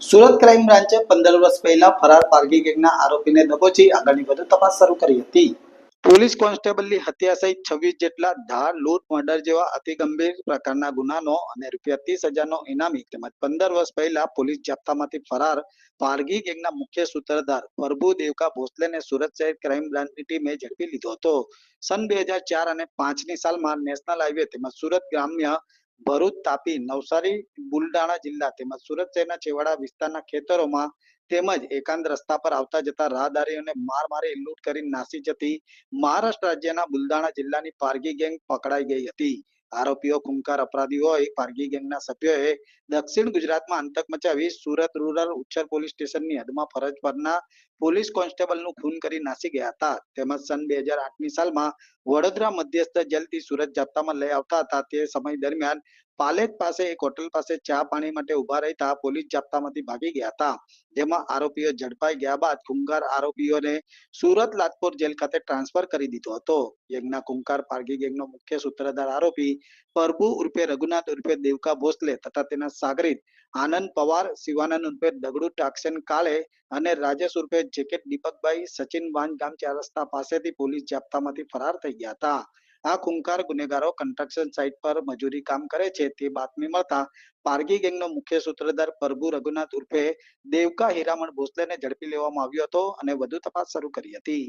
Surat crime બ્રાન્ચે પંદર વર્ષ પહેલા ફરાર પારગી ગેંગના આરોપીને દબોચી આગળની વધુ તપાસ શરૂ કરી હતી. પોલીસ કોન્સ્ટેબલની હત્યા સહિત છવ્વીસ જેટલા ધાર, લૂંટ, મર્ડર જેવા અતિ ગંભીર પ્રકારના ગુનાનો અને રૂપિયા ત્રીસ હજારનો ઇનામી તેમજ પંદર વર્ષ પહેલા પોલીસ જાપ્તામાંથી ફરાર પારગી ગેંગના મુખ્ય સૂત્રધાર પ્રભુ દેવકા ભોસલેને સુરત શહેર ક્રાઇમ બ્રાન્ચની ટીમે ઝડપી લીધો હતો. સન બે હજાર ચાર અને પાંચની સાલમાં નેશનલ હાઈવે તેમજ સુરત ગ્રામ્ય ભરૂચ, તાપી, નવસારી, બુલડાણા જિલ્લા તેમજ સુરત શહેરના છેવાડા વિસ્તારના ખેતરોમાં તેમજ એકાંત રસ્તા પર આવતા જતા રાહદારીઓને માર મારી લૂંટ કરી નાસી જતી મહારાષ્ટ્ર રાજ્યના બુલડાણા જિલ્લાની પારગી ગેંગ પકડાઈ ગઈ હતી. આરોપીઓ ખૂંખાર અપરાધીઓ હોય પારગી ગેંગના સભ્યોએ દક્ષિણ ગુજરાતમાં આતંક મચાવી સુરત રૂરલ ઉચ્ચર પોલીસ સ્ટેશનની હદમાં ફરજ પરના પોલીસ કોન્સ્ટેબલનું ખૂન કરી નાસી ગયા હતા. તેમજ સન બે હજાર આઠની સાલમાં વડોદરા મધ્યસ્થ જેલથી સુરત જાપ્તામાં લઈ આવતા હતા. તે સમય દરમિયાન પાલેજ પાસે એક હોટલ પાસે ચા પાણી માટે ઊભા રહેતા પોલીસ જાપ્તામાંથી ભાગી ગયા હતા. જેમાં આરોપીઓ ઝડપાઈ ગયા બાદ ખૂંખાર આરોપીઓને સુરત લાજપોર જેલ ખાતે ટ્રાન્સફર કરી દીધો હતો. ગેંગના કુંકાર પારગી ગેંગનો મુખ્ય સૂત્રધાર આરોપી પ્રભુ ઉર્ફે રઘુનાથ ઉર્ફે દેવકા ભોસલે તથા તેના સાગરીત આનંદ પવાર, શિવાનંદ ઉર્ફે દગડુ ટાક્સેન કાળે અને રાજેશ ઉર્ફે જેકેટ દીપકભાઈ સચિન વાન ગામ પાસેથી પોલીસ જાપ્તામાંથી ફરાર થઈ ગયા હતા. આ ખૂંખાર ગુનેગારો કન્સ્ટ્રક્શન સાઇટ પર મજૂરી કામ કરે છે તે બાતમી મળતા પારગી ગેંગનો મુખ્ય સૂત્રધાર પ્રભુ રઘુનાથ ઉર્ફે દેવકા હીરામણ ભોસલેને ઝડપી લેવામાં આવ્યો હતો અને વધુ તપાસ શરૂ કરી હતી.